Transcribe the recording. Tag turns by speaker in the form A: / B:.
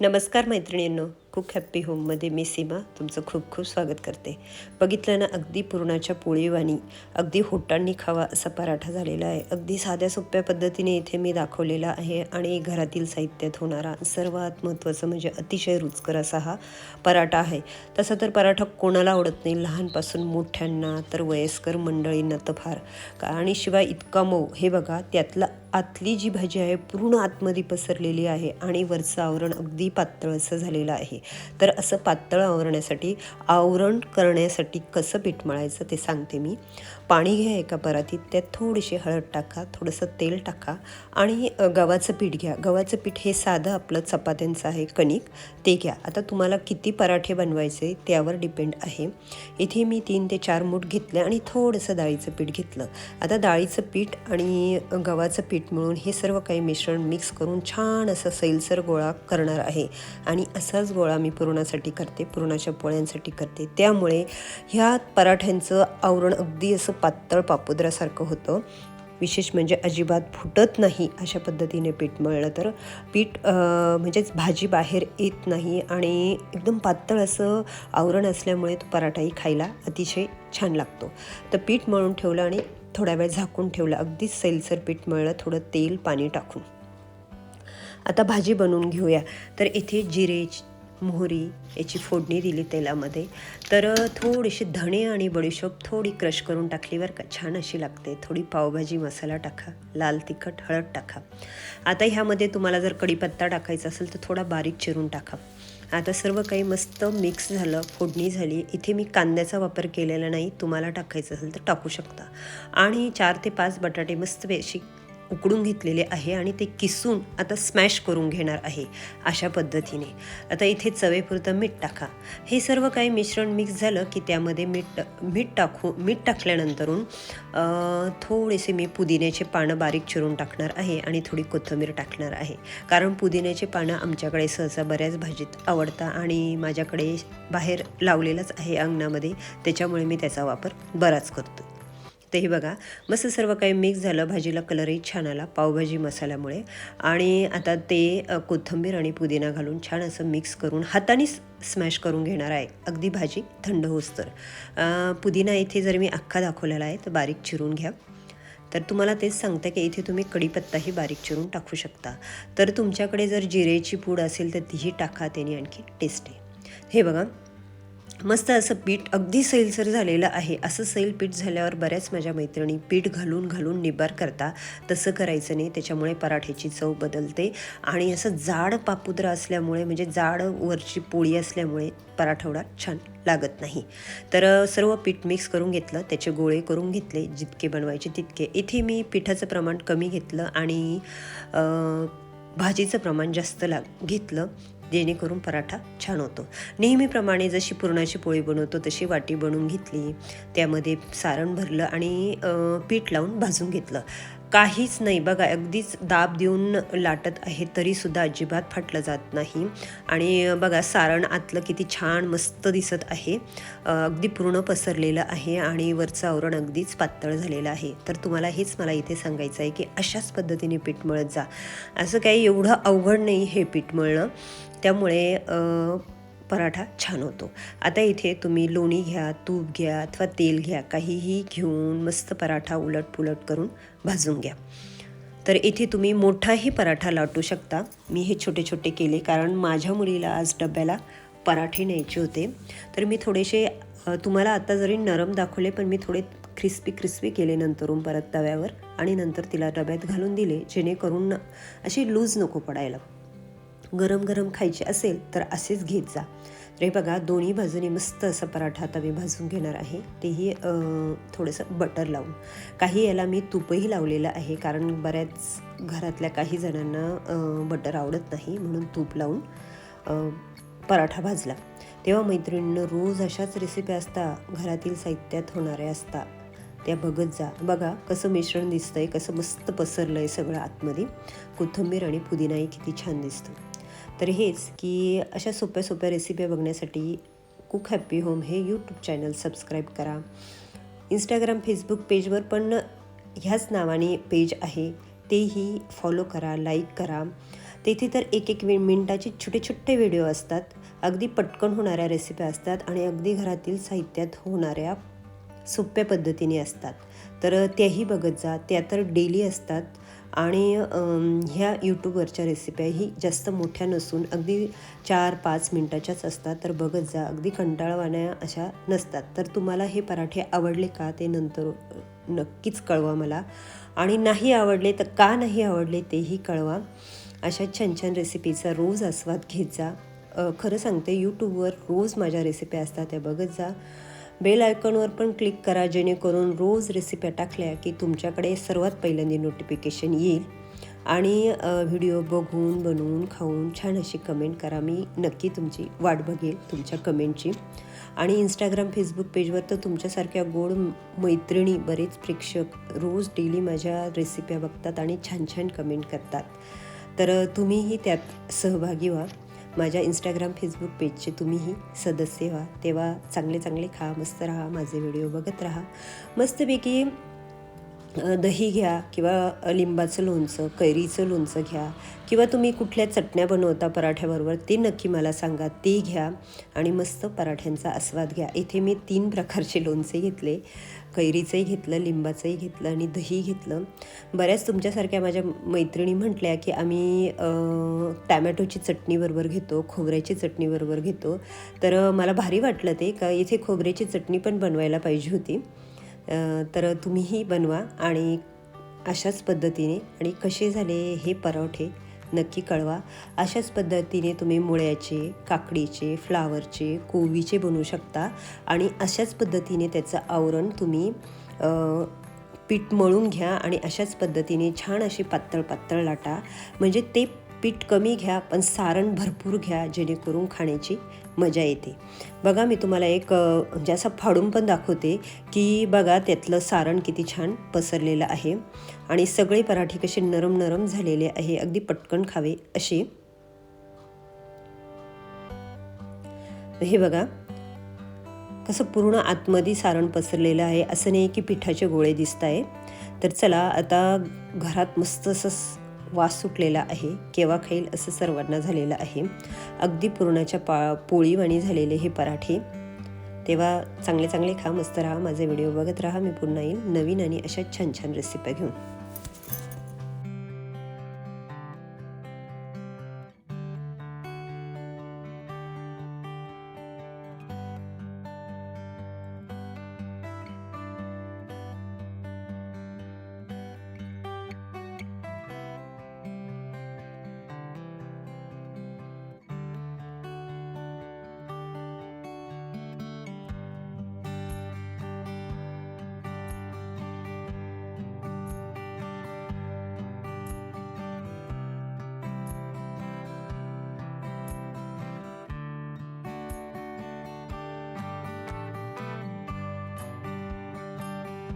A: नमस्कार मैत्रिणींनो. Cook happy होममध्ये मी सीमा तुमचं खूप खूप स्वागत करते. बघितलं ना अगदी पुरणाच्या पोळीवाणी अगदी होटांनी खावा असा पराठा झालेला आहे. अगदी साध्या सोप्या पद्धतीने इथे मी दाखवलेला आहे आणि घरातील साहित्यात होणारा सर्वात महत्त्वाचं म्हणजे अतिशय रुचकर असा हा पराठा आहे. तसं तर पराठा कोणाला आवडत नाही. लहानपासून मोठ्यांना तर वयस्कर मंडळींना तर फार. का आणि शिवाय इतका मऊ. हे बघा त्यातला आतली जी भाजी आहे पूर्ण आतमध्ये पसरलेली आहे आणि वरचं आवरण अगदी पातळ असं झालेलं आहे. तर असं पातळ आवरण्यासाठी आवरण करण्यासाठी कसं पीठ मळायचं ते सांगते मी. पाणी घ्या एका परातीत त्यात थोडीशी हळद टाका थोडंसं तेल टाका आणि गव्हाचं पीठ घ्या. गव्हाचं पीठ हे साधं आपलं चपात्यांचं आहे कणिक ते घ्या. आता तुम्हाला किती पराठे बनवायचे त्यावर डिपेंड आहे. इथे मी तीन ते चार मूठ घेतले आणि थोडंसं डाळीचं पीठ घेतलं. आता डाळीचं पीठ आणि गव्हाचं पीठ मिळून हे सर्व काही मिश्रण मिक्स करून छान असं सैलसर गोळा करणार आहे. आणि असाच गोळा मी पुरणासाठी करते पुरणाच्या पोळ्यांसाठी करते. त्यामुळे ह्या पराठ्यांचं आवरण अगदी असं पातळ पापुद्रासारखं होतं. विशेष म्हणजे अजिबात फुटत नाही अशा पद्धतीने पीठ मळलं तर. पीठ म्हणजेच भाजी बाहेर येत नाही आणि एकदम पातळ असं आवरण असल्यामुळे तो पराठाही खायला अतिशय छान लागतो. तर पीठ मळून ठेवलं आणि थोडा वेळ झाकून ठेवलं. अगदीच सैलसर पीठ मळलं थोडं तेल पाणी टाकून. आता भाजी बनवून घेऊया. तर इथे जिरे मोहरी याची फोडणी दिली तेलामध्ये. तर थोडीशी धणे आणि बडीशोप थोडी क्रश करून टाकली बरं का. छान अशी लागते. थोडी पावभाजी मसाला टाका. लाल तिखट हळद टाका. आता ह्यामध्ये तुम्हाला जर कढीपत्ता टाकायचा असेल तर थोडा बारीक चिरून टाका. आता सर्व काही मस्त मिक्स झालं फोडणी झाली. इथे मी कांद्याचा वापर केलेला नाही. तुम्हाला टाकायचं असेल तर टाकू शकता. आणि चार ते पाच बटाटे मस्त बेशी उकडून घेतलेले आहे आणि ते किसून आता स्मॅश करून घेणार आहे अशा पद्धतीने. आता इथे चवेपुरतं मीठ टाका. हे सर्व काही मिश्रण मिक्स झालं की त्यामध्ये मीठ मीठ टाकू मीठ टाकल्यानंतरून थोडेसे मी पुदिन्याचे पानं बारीक चिरून टाकणार आहे आणि थोडी कोथिंबीर टाकणार आहे. कारण पुदिन्याचे पानं आमच्याकडे सहसा बऱ्याच भाजीत आवडता आणि माझ्याकडे बाहेर लावलेलंच आहे अंगणामध्ये त्याच्यामुळे मी त्याचा वापर बराच करतो ते हे बघा. मस्त सर्व काही मिक्स झालं. भाजीला कलरही छान आला. पावभाजी मसाल्यामुळे. आणि आता ते कोथंबीर कोथिंबीर आणि पुदिना घालून छान असं मिक्स करून हाताने स्मॅश करून घेणार आहे. अगदी भाजी थंड होस तर. पुदिना इथे जर मी अख्खा दाखवलेला आहे तर बारीक चिरून घ्या. तर तुम्हाला तेच सांगतं की इथे तुम्ही कढीपत्ताही बारीक चिरून टाकू शकता. तर तुमच्याकडे जर जिरेची पूड असेल तर तीही टाका. त्याने आणखी टेस्ट आहे. हे बघा. मस्त असं पीठ अगदी सैलसर झालेलं आहे. असं सैल पीठ झाल्यावर बऱ्याच माझ्या मैत्रिणी पीठ घालून घालून निबार करता. तसं करायचं नाही. त्याच्यामुळे पराठ्याची चव बदलते. आणि असं जाड पापुद्रा असल्यामुळे म्हणजे जाड वरची पोळी असल्यामुळे पराठवडा छान लागत नाही. तर सर्व पीठ मिक्स करून घेतलं. त्याचे गोळे करून घेतले. जितके बनवायचे तितके. इथे मी पिठाचं प्रमाण कमी घेतलं आणि भाजीचं प्रमाण जास्त लाग घेतलं. जेणेकरून पराठा छान होतो. नेहमीप्रमाणे जशी पुरणाची पोळी बनवतो तशी वाटी बनवून घेतली. त्यामध्ये सारण भरलं आणि पीठ लावून भाजून घेतलं. काहीच नाही. बघा अगदीच दाब देऊन लाटत आहे तरीसुद्धा अजिबात फाटलं जात नाही. आणि बघा सारण आतलं किती छान मस्त दिसत आहे. अगदी पूर्ण पसरलेलं आहे आणि वरचं आवरण अगदीच पातळ झालेलं आहे. तर तुम्हाला हेच मला इथे सांगायचं आहे की अशाच पद्धतीने पीठ मळत जा. असं काही एवढं अवघड नाही हे पीठ मळणं. त्यामुळे पराठा छान होतो. आता इथे तुम्ही लोणी घ्या तूप घ्या अथवा तेल घ्या काहीही घेऊन मस्त पराठा उलटपुलट करून भाजून घ्या. तर इथे तुम्ही मोठाही पराठा लाटू शकता. मी हे छोटे छोटे केले कारण माझ्या मुलीला आज डब्याला पराठे न्यायचे होते. तर मी थोडेसे तुम्हाला आता जरी नरम दाखवले पण मी थोडे क्रिस्पी क्रिस्पी केले नंतरून परत तव्यावर आणि नंतर तिला डब्यात घालून दिले जेणेकरून अशी लूज नको पडायला. गरम गरम खायचे असेल तर असेच घेत जा. रे बघा दोन्ही बाजूने मस्त असा पराठा आता मी भाजून घेणार आहे. तेही थोडंसं बटर लावून. काही याला मी तूपही लावलेलं आहे कारण बऱ्याच घरातल्या काही जणांना बटर आवडत नाही म्हणून तूप लावून पराठा भाजला. तेव्हा मैत्रिणीनं रोज अशाच रेसिपी असता घरातील साहित्यात होणाऱ्या असता त्या बघत जा. बघा कसं मिश्रण दिसतंय कसं मस्त पसरलं आहे सगळं आतमध्ये. कोथिंबीर आणि पुदिनाही किती छान दिसतं. तर हेच की अशा सोप्या सोप्या रेसिपी बघण्यासाठी कुक हॅप्पी होम हे यूट्यूब चॅनल सबस्क्राईब करा. इंस्टाग्राम फेसबुक पेजवर पण ह्याच नावाने पेज आहे. तेही फॉलो करा लाईक करा. तेथे तर एक एक वि- छोटे छोटे व्हिडिओ असतात. अगदी पटकन होणाऱ्या रेसिपी असतात आणि अगदी घरातील साहित्यात होणाऱ्या सोप्या पद्धतीने असतात. तर त्याही बघत जा. त्या तर डेली असतात. आणि ह्या यूट्यूबवरच्या रेसिप्याही जास्त मोठ्या नसून अगदी चार पाच मिनटाच्याच असतात. तर बघत जा अगदी कंटाळवाण्या अशा नसतात. तर तुम्हाला हे पराठे आवडले का ते नंतर नक्कीच कळवा मला. आणि नाही आवडले तर का नाही आवडले तेही कळवा. अशा छान छान रेसिपीचा रोज आस्वाद घेत जा. खरं सांगते यूट्यूबवर रोज माझ्या रेसिपी असतात त्या बघत जा. बेल आयकॉनवर पण क्लिक करा जेणेकरून रोज रेसिप्या टाकल्या की तुमच्याकडे सर्वात पहिल्यांदा नोटिफिकेशन येईल. आणि व्हिडिओ बघून बनवून खाऊन छान अशी कमेंट करा. मी नक्की तुमची वाट बघेल तुमच्या कमेंटची आणि इंस्टाग्राम फेसबुक पेजवर तर तुमच्यासारख्या गोड मैत्रिणी बरेच प्रेक्षक रोज डेली माझ्या रेसिप्या बघतात आणि छान छान कमेंट करतात. तर तुम्हीही त्यात सहभागी व्हा. माझ्या इंस्टाग्राम फेसबुक पेजचे तुम्हीही सदस्य व्हा. तेव्हा चांगले चांगले खा मस्त राहा माझे व्हिडिओ बघत राहा. मस्तपैकी दही घ्या किंवा लिंबाचं लोणचं कैरीचं लोणचं घ्या किंवा तुम्ही कुठल्या चटण्या बनवता पराठ्याबरोबर ते नक्की मला सांगा ते घ्या आणि मस्त पराठ्यांचा आस्वाद घ्या. इथे मी तीन प्रकारचे लोणचे घेतले. कैरीचंही घेतलं लिंबाचंही घेतलं आणि दही घेतलं. बऱ्याच तुमच्यासारख्या माझ्या मैत्रिणी म्हटल्या की आम्ही टॅमॅटोची चटणीबरोबर घेतो खोबऱ्याची चटणीबरोबर घेतो. तर मला भारी वाटलं ते. का इथे खोबऱ्याची चटणी पण बनवायला पाहिजे होती. तर तुम्हीही बनवा आणि अशाच पद्धतीने आणि कसे झाले हे परोठे नक्की कळवा. अशाच पद्धतीने तुम्ही मुळ्याचे काकडीचे फ्लावरचे कोबीचे बनवू शकता आणि अशाच पद्धतीने त्याचं आवरण तुम्ही पीठ मळून घ्या आणि अशाच पद्धतीने छान अशी पातळ पातळ लाटा. म्हणजे ते पीठ कमी घ्या पण सारण भरपूर घ्या जेणेकरून खाण्याची मजा येते. बघा मी तुम्हाला एक म्हणजे असं फाडून पण दाखवते की बघा त्यातलं सारण किती छान पसरलेलं आहे आणि सगळे पराठे कसे नरम नरम झालेले आहे. अगदी पटकन खावे असे. हे बघा कसं पूर्ण आतमध्ये सारण पसरलेलं आहे. असं नाही की पिठाचे गोळे दिसत आहे तर चला आता घरात मस्त असं वास सुटलेला आहे केव्हा खाईल असं सर्वांना झालेलं आहे. अगदी पुरणाच्या पा पोळीवाणी झालेले हे पराठे. तेव्हा चांगले चांगले खा मस्त राहा माझे व्हिडिओ बघत राहा मी पुन्हा येईल नवीन आणि अशा छान छान रेसिप्या घेऊन.